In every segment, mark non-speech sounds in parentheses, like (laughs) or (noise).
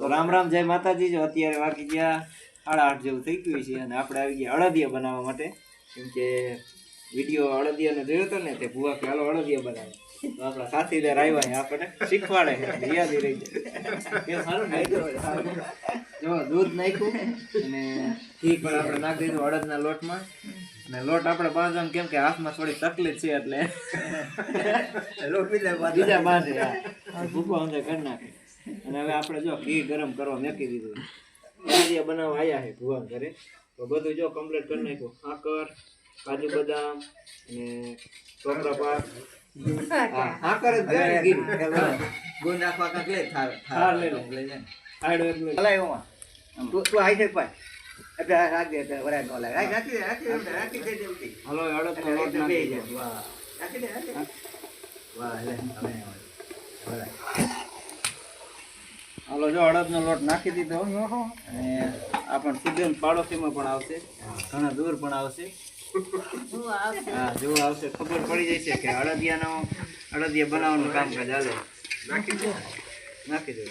તો રામ રામ જય માતાજી. જો અત્યારે વાગી ગયા સાડા આઠ જેવું થઈ ગયું છે અને આપણે આવી ગયા અડદિયા બનાવવા માટે. કેમ કે વીડિયો અડદિયાનો જોયો હતો ને તે ભૂવા કે હાલો અળદિયા બનાવે. તો આપણા સાથીદાર આવ્યા છે આપણને શીખવાડે યાદ રહી જાય. સારું જો દૂધ નાખ્યું અને ઘી પણ આપણે નાખી દીધું અડદના લોટમાં. ને લોટ આપણે બાંધવાનું કેમ કે હાથમાં થોડી તકલીફ છે એટલે. (laughs) બીજા બાંધે. ભૂકો અંદર કરી નાખે. અને હવે આપણે જો ઘી ગરમ કરવા મેકી દીધું. અડદિયા બનાવવા આવ્યા છે ભુવા ઘરે. તો બધું જો કમ્પ્લીટ કરી નાખ્યું. સાકર કાજુ બદામ અને ચોપડા પાક. હા સાકર જ જોઈએ ઘી. ગુણ નાખવા કાંક લે થાળ થાળ લઈ લે. લઈ આડો એટલો તું તું દે વરાય નો લાગે. રાખી દે રાખી દે રાખી દે જલ્દી હલો અડદનો લોટ એટલે નાખી જાય. વાહ રાખી દે રાખી દે. વાહ લે હવે વરાય હાલો જો અડદનો લોટ નાખી દીધો. અને આ પણ પાડોશીમાં પણ આવશે. ઘણા દૂર પણ આવશે. હા જો આવશે. ખબર પડી જશે કે અડદિયાનો અડદિયા બનાવવાનું કામકાજ હાલે. નાખી દો. નાખી દો.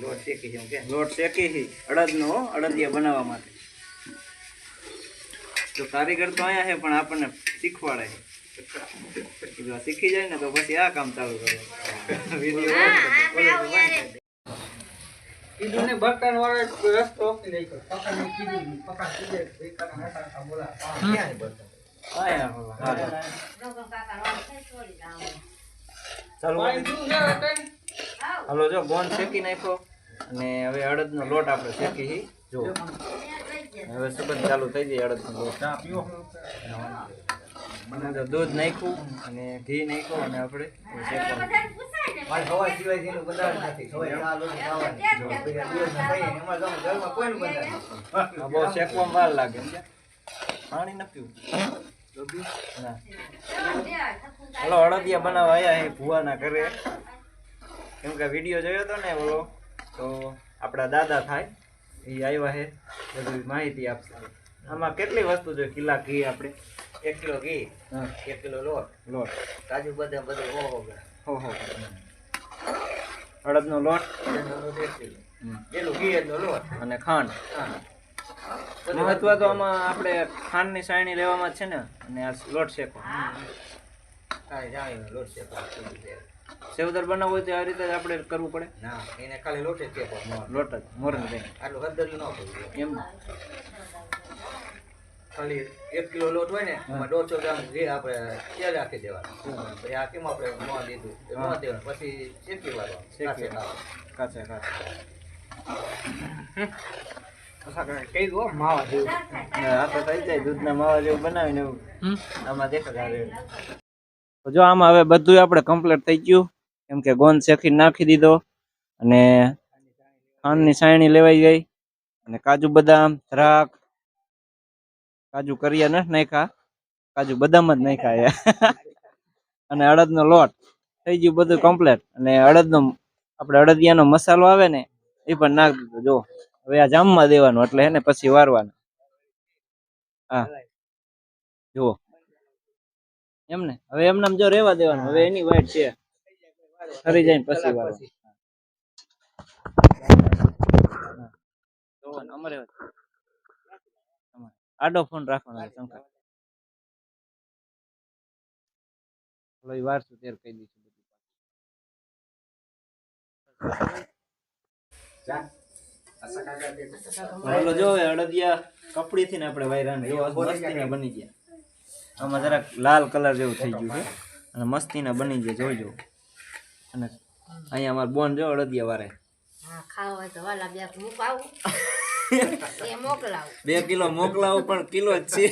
લોટ શેકી છે. કે લોટ શેકી છે. અડદનો હો, અડદિયા બનાવવા માટે. તો કારીગર તો અહીંયા છે પણ આપણને શીખવાડે છે. જો શીખી જાય ને તો પછી આ કામ ચાલુ કરે. વીડિયો કીધું ને બર્તન વાળો રસ્તો કીધું કીધે, ભઈ કાકા બોલા. ક્યાં? ચાલુ હલો જો ગોન શેકી નાખ્યો. અને હવે અડદનો લોટ આપણે શેકી જો. હવે સુગંધ ચાલુ થઈ જાય અડદનો લોટ. ચા પીવો? તો દૂધ નાખ્યું અને ઘી નાખ્યું અને આપણે બહુ શેકવામાં વાર લાગે? પાણી ન પીવું. હલો અડદિયા બનાવવા આવ્યા છે ભુવાના ઘરે. કેમ કે વીડિયો જોયો હતો ને ઓલો તો આપણા દાદા થાય એ આવ્યા છે બધી માહિતી આપશે. આમાં કેટલી વસ્તુ જોઈએ કિલ્લા ઘી આપણે? એક કિલો ઘી એક કિલો લોટ. લોટ. કાજુ બદામ બધું હો હો હો. અડદનો લોટ. બદામનો લોટ એક કિલો. ઘી એનો લોટ. અને ખાંડ. હા. મહત્વ તો આમાં આપણે ખાંડની સાયણી લેવામાં છે ને અને આ લોટ શેકો. લોટ શેકવાનો સેવદર બનાવવું હોય તો આ રીતે જ આપણે કરવું પડે. ના એને ખાલી લોટ જ લોટ જ મોરન આટલું હદર્યું ન થયું એમ. ખાલી એક કિલો લોટ હોય ને એમાં દોઢસો ગ્રામ ઘી આપણે ત્યાં રાખી દેવાનું. પછી આ કેમ આપણે ન દીધું ન દેવાનું. પછી શેકી વાળવાનું. શેકી. કાચે કાચા કાચા. કાચે. કહી દો માવા જેવું. આ તો થઈ જાય દૂધના માવા જેવું બનાવીને આમાં દેખાય તો જો આમાં હવે બધું આપણે કમ્પ્લીટ થઈ ગયું. કેમ કે ગોંદ શેકી નાખી દીધો. અને ખાંડની સાયણી લેવાઈ ગઈ. અને કાજુ બદામ દ્રાક્ષ કાજુ કરિયા નથી નાખ્યા. કાજુ બદામ જ નાખ્યા અને અડદનો લોટ. થઈ ગયું બધું કમ્પ્લેટ અને અડદનો, આપણે અડદિયાનો મસાલો આવે ને, એ પણ નાખ દીધો. જો, હવે આ જામમાં દેવાનું એટલે હે ને પછી વારવાનું. હા. જુઓ. એમ ને હવે એમને જો રેવા દેવાનું. હવે એની વાઈટ છે. ફરી જાય ને પછી વારવાનું. જોવાનું અમારે અમારે. આડો ફોન રાખવાનો છે, શંકર. વારસું ત્યારે કહી દઈશું બધું. હાલો જો અડદિયા કપડી થી ને આપણે વાયરાન જો મસ્તીના બની ગયા. આમાં જરાક લાલ કલર જેવું થઈ ગયું છે. અને મસ્તીના બની ગયા જોઈજો અને અહીંયા અમાર બોન જો અડદિયા વારે. ખાવા હોય તો વાલા બે મુકાવું એ મોકલાવું બે કિલો મોકલાવો પણ કિલો જ છે.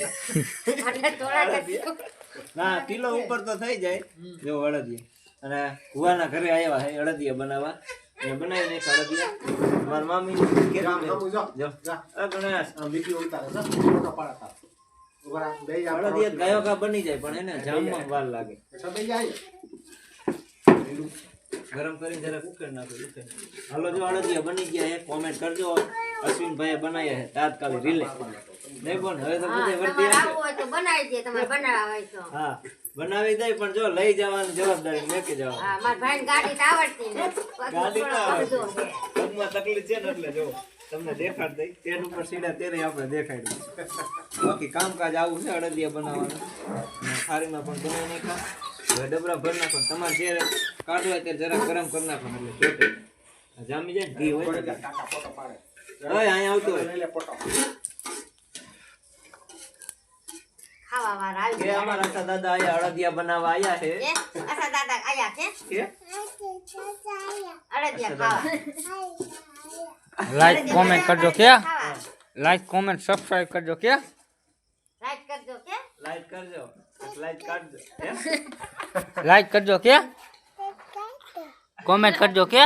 ના કિલો ઉપર તો થઈ જાય. જો અડદિયા અને કુવાના ઘરે આવ્યા હે અડદિયા બનાવવા. એ બનાવી નાખ અડદિયા મારા મામી જો આ ગણેશ. અડદિયા ગાયો કા બની જાય પણ એને જામમાં વાર લાગે. ગરમ કરી જરા ઉકેળ નાખો હાલો જો અડદિયા બની ગયા છે કોમેન્ટ કરજો. અશ્વિનભાઈએ બનાવ્યા છે તાત્કાલિક રીલે નહીં પણ હવે તો બધે વર્તી હોય તો બનાવી દે તમારે બનાવવા હોય તો. હા બનાવી દે પણ જો લઈ જવાની જવાબદારી મેં જવા હા મારા ભાઈને ગાડી તો આવડતી ને ગાડી તો આવડતી. પગમાં તકલીફ છે ને એટલે જો તમને દેખાડ દઈ. તેન ઉપર સીડા તેરે આપણે દેખાડી. બાકી કામકાજ આવું છે અડદિયા બનાવવાનું. ખારીમાં પણ બનાવી નાખા હવે ડબરા ભર નાખો તમારે જે કાઢવા હોય તે જરા ગરમ કરી નાખો એટલે ચોટે. જામી જાય ઘી હોય ને અહીંયા આવતો હોય. વાળા અમારા આખા દાદા આયા અડદિયા બનાવવા આયા છે. એ દાદા આયા છે? કે અડદિયા ખાવા. લાઈક કોમેન્ટ કરજો કે લાઈક કોમેન્ટ સબસ્ક્રાઇબ કરજો કે લાઈક કરજો કે લાઈક કરજો? લાઈક કરજો કે? કોમેન્ટ કરજો કે?